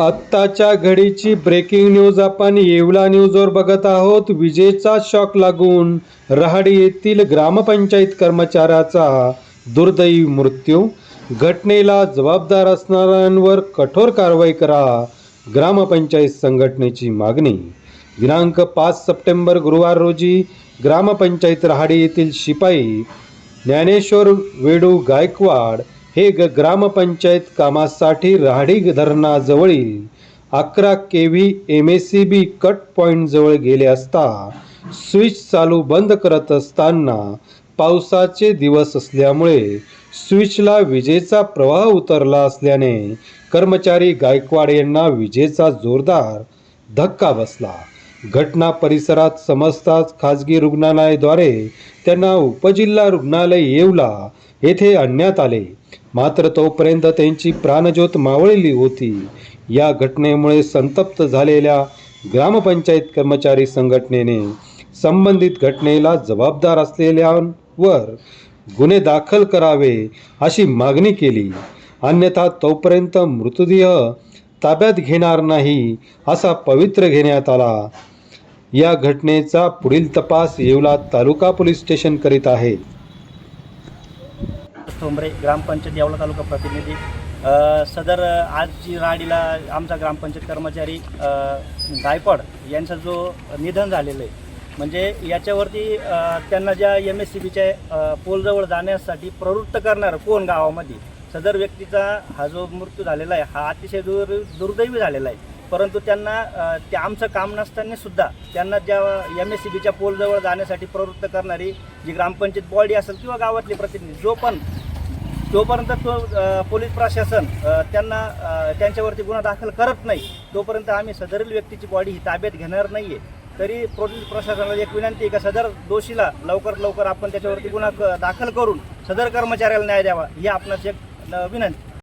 आत्ताच्या घडीची breaking news आपण येवला न्यूजवर बघत आहोत. विजेचा शॉक लागून रहाडी येथील ग्रामपंचायत कर्मचाऱ्याचा दुर्दैवी मृत्यू. घटनेला जबाबदार असणाऱ्यांवर कठोर कारवाई करा ग्रामपंचायत संघटनेची मागणी. दिनांक पाच सप्टेंबर गुरुवार रोजी ग्रामपंचायत रहाडी येथील शिपाई ज्ञानेश्वर वेडू गायकवाड हे ग ग्रामपंचायत कामासाठी राहडी धरणाजवळील अकरा K V M S C B cut पॉईंटजवळ गेले असता स्विच चालू बंद करत असताना पावसाचे दिवस असल्यामुळे स्विचला विजेचा प्रवाह उतरला असल्याने कर्मचारी गायकवाड यांना विजेचा जोरदार धक्का बसला. घटना परिसरात समजताच खाजगी रुग्णालयाद्वारे त्यांना उपजिल्हा रुग्णालय येवला येथे आणण्यात आले. मात्र तोपर्यंत त्यांची प्राणज्योत मावळली होती. या घटनेमुळे संतप्त झालेल्या ग्रामपंचायत कर्मचारी संघटनेने संबंधित घटनेला जबाबदार असलेल्यांवर गुन्हे दाखल करावे अशी मागणी केली. अन्यथा तोपर्यंत मृतदेह ताब्यात घेणार नाही असा पवित्र घेण्यात आला. या घटनेचा पुढील तपास येवला तालुका पोलीस स्टेशन करीत आहे. ठोंबरे ग्रामपंचायत यावला तालुका प्रतिनिधी. सदर आजची आज जी राडीला आमचा ग्रामपंचायत कर्मचारी गायपड यांचा जो निधन झालेलं आहे म्हणजे याच्यावरती त्यांना ज्या एम एस सी बीच्या पोलजवळ जाण्यासाठी प्रवृत्त करणार कोण गावामध्ये? सदर व्यक्तीचा हा जो मृत्यू झालेला आहे हा अतिशय दुर दुर्दैवी झालेला आहे. परंतु त्यांना ते आमचं काम नसताना सुद्धा त्यांना ज्या एम एस सी बीच्या पोलजवळ जाण्यासाठी प्रवृत्त करणारी जी ग्रामपंचायत बॉडी असेल किंवा गावातले प्रतिनिधी जो पण जोपर्यंत तो पोलीस प्रशासन त्यांना त्यांच्यावरती गुन्हा दाखल करत नाही. तोपर्यंत आम्ही सदरील व्यक्तीची बॉडी ही ताब्यात घेणार नाही आहे तरी पोलीस प्रशासनाला एक विनंती आहे का सदर दोषीला लवकरात लवकर आपण त्याच्यावरती गुन्हा क- दाखल करून सदर कर्मचाऱ्याला न्याय द्यावा ही आपणास एक विनंती.